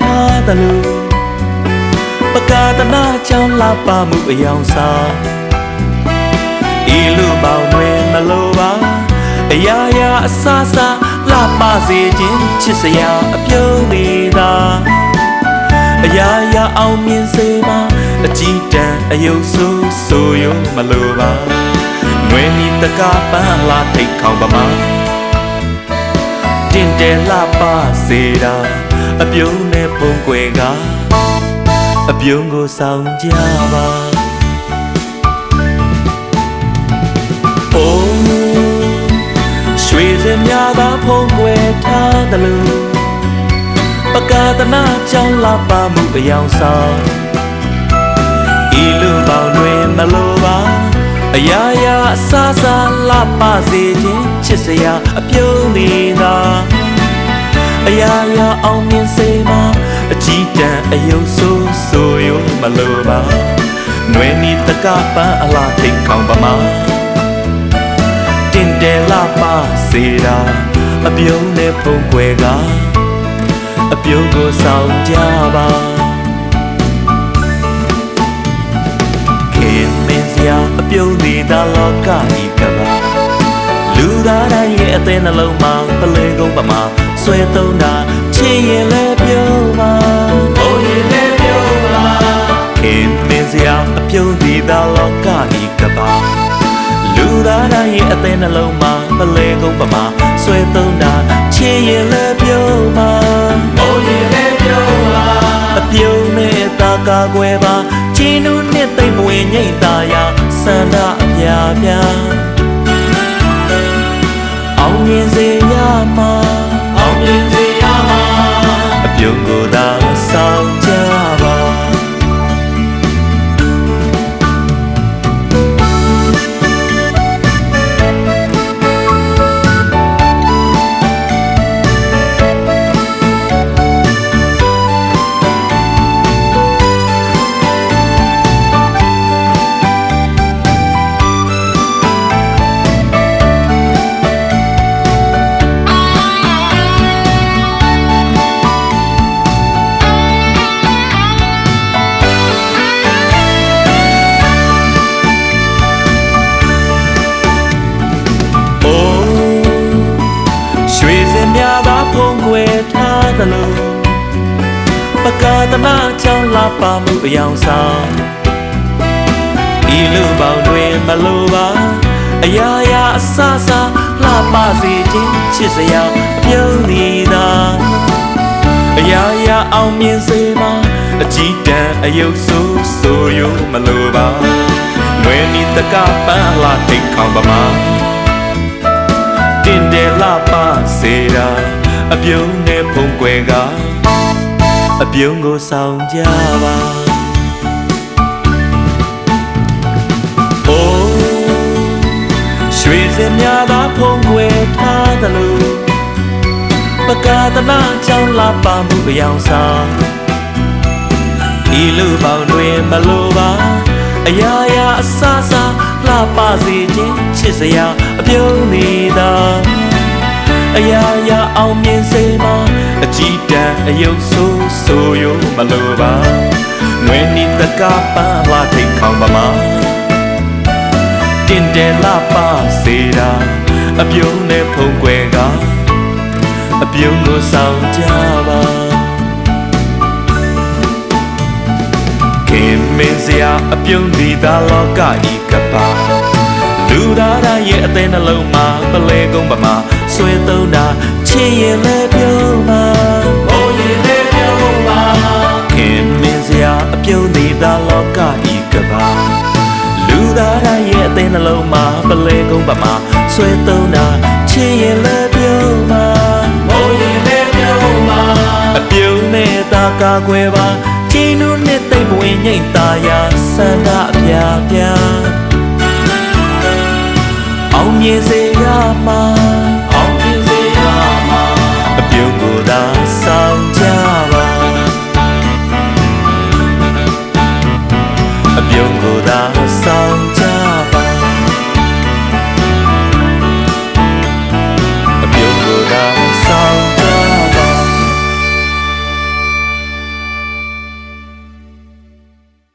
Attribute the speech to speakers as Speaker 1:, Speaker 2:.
Speaker 1: ထားသလိုပကာသနာကြောင့်လာပါမှုအယောင်ဆောင်ဤလူပေါင်းတွင်မလိုပါအရာရာအဆအဆလာပါစေခြင်းချစ်စရာအပြုံးနေတာအရာရာအောင်မြင်စေပါအကြည်တန်အယုတ်ဆိုးဆိုယုံမလိုပါငွေနီတကပန်းလာထိတ်ခေါင်ပါမ တင်တယ်လာပါစေတာအပြုံးနဲ့ပုံကွယ်ကအပြုံးကိုဆောင်ကြပါအိုးရွှေစင်များသာဖုံးကွယ်ထားသလိုပကာသနာကြောင့်လာပါမှုအယောင်ဆောင်ဤလူပေါင်းတွင်မလိုပါအရာရာအဆအဆလာပါစေခြင်း ချစ်စရာအပြုံးနေတာအရာရာအောင်မြင်စေမှာအကြည်တန်အယုံဆိုးဆိုယုံမလိုပါຫນွေနီတကပန်းအလားထိန်ခေါင်ပါမှာတင်တယ်လာပါစေတာအပြုံးနဲ့ပုံကွယ်ကအပြုံးကိုဆောင်ကြပါခင်မင်းစရာအပြုံးသေးတာလောကဤ ကပါလူသားတိုင်းရဲ့အသေးနှလုံးမှာပလဲကုန်ပမာဆွဲသုံးတာချစ်ရင်လည်းပြောပါဘုံရင်လည်းပြောပါခင်မင်းစရာအပြုံးသေးတာလောကဤကပါလူသားတိုင်းရဲ့အသေးနှလုံးမှာပလဲကုန်ပမာဆွဲသုံးတာချစ်ရင်လည်းပြောပါဘုံရင်လည်းပြောပါအပြုံးနဲ့တာကာကွယ်ပါချီနူးနဲ့သိမ့်မဝင်ငိမ့်တာယာစန္ဒအပြာပြာအောင် မြင်စေရမှာအောင်မြင်စေရမှာအပြုံးကိုသာဆောင် များသာဖုံးကွယ်ထားသလိုပကာသနာကြောင့်လာပါမှုအယောင်ဆောင်ဤလူပေါင်းတွင်မလိုပါအရာရာအဆအဆလာပါစေခြင်းချစ်စရာအပြုံးနေတာအရာရာအောင်မြင်စေမှာအကြည်တန်အယုတ်ဆိုးဆိုယုံမလိုပါຫນွေနီတကပန်းလာထိတ်ခေါင်ပါမှာ တင်တယ်လှပစေတာအပြုံးနဲ့ဖုံကွယ်ကအပြုံးကိုဆောင်ကြပါအိုးရွှေစင်များသာဖုံကွယ်ထားသလိုပကာသနာကြောင့်လာပါမှုအယောင်ဆောင်ဤလူပေါင်းတွင်မလိုပါ အရာရာအဆအဆလှပစေခြင်းချစ်စရာအပြုံးနေတာအရာရာအောင်မြင်စေမှာအကြည်တန်အယုတ်ဆိုးဆိုယုံမလိုပါငွေနီတကပန်းလာထိတ်ခေါင်ပါမှာတင်တယ်လာပါစေတာအပြုံးနဲ့ဖုံကွယ်ကအပြုံးကိုဆောင်ကြပါ မင်းစရာအပြုံးဒီသာလောကဤကပါလူသားတိုင်းရဲ့အသေးနှလုံးမှာပလဲကုန်ပမာဆွဲသုံးတာချစ်ရင်လည်းပြောပါဘုံရင်လည်းပြောပါခင်မင်းစရာအပြုံးဒီသာလောကဤကပါလူသားတိုင်းရဲ့အသေးနှလုံးမှာပလဲကုန်ပမာဆွဲသုံးတာချစ်ရင်လည်းပြောပါဘုံရင်လည်းပြောပါအပြုံးနဲ့သာကာကွယ်ပါ ချီနူးနဲ့တိတ်ပွင့်ငိမ့်တာယာစန္ဒအပြာပြာအောင်မြင်စေရမှာအောင်မြ